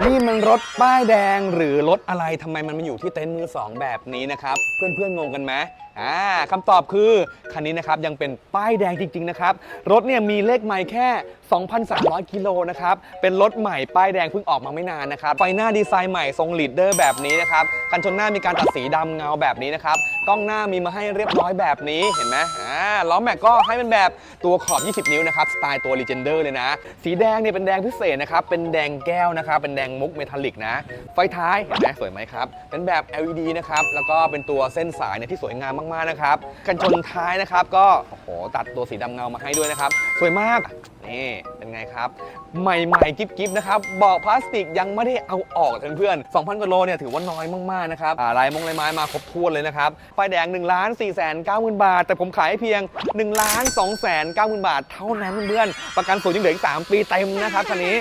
นี่มันรถป้ายแดงหรือรถอะไรทำไมมันมาอยู่ที่เต็นท์มือสองแบบนี้นะครับ เพื่อนๆงงกันไหมอ่าคำตอบคือ คันนี้นะครับยังเป็นป้ายแดงจริง ๆ นะครับ รถเนี่ยมีเลขไมล์แค่ 2,300 กิโลนะครับ เป็นรถใหม่ป้ายแดงเพิ่งออกมาไม่นานนะครับ ไฟหน้าดีไซน์ใหม่ทรงลีดเดอร์แบบนี้นะครับ กันชนหน้ามีการตัดสีดำเงาแบบนี้นะครับกล้องหน้ามีมาให้เรียบร้อยแบบนี้เห็นไหมอ่าล้อแม็กก็ให้เป็นแบบตัวขอบ 20 นิ้วนะครับสไตล์ตัว Legender เลยนะ สีแดงเนี่ยเป็นแดงพิเศษนะครับเป็นแดงแก้วนะครับเป็นแดงมุกเมทัลลิกนะ ไฟท้ายเห็นไหมสวยไหมครับเป็นแบบ LED นะครับแล้วก็เป็นตัวเส้นสายเนี่ยที่สวยงามมากๆนะครับกันชนท้ายนะครับก็โอ้โหตัดตัวสีดำเงามาให้ด้วยนะครับ สวยมากนี่เป็นไงครับ ใหม่ๆกิ๊บๆนะครับเบาะพลาสติกยังไม่ได้เอาออกเพื่อนๆ2,000กว่าโลเนี่ยถือว่าน้อยมากๆนะครับลายมงลายไม้มาครบถ้วนเลยนะครับป้ายแดง1 4 9 0 0 0บาท แต่ผมขายให้เพียง1 2 9 0 0 0 0บาท เท่านั้นเพื่อนๆประกันศูนย์ยังเหลืออีก3ปีเต็มนะครับคันนี้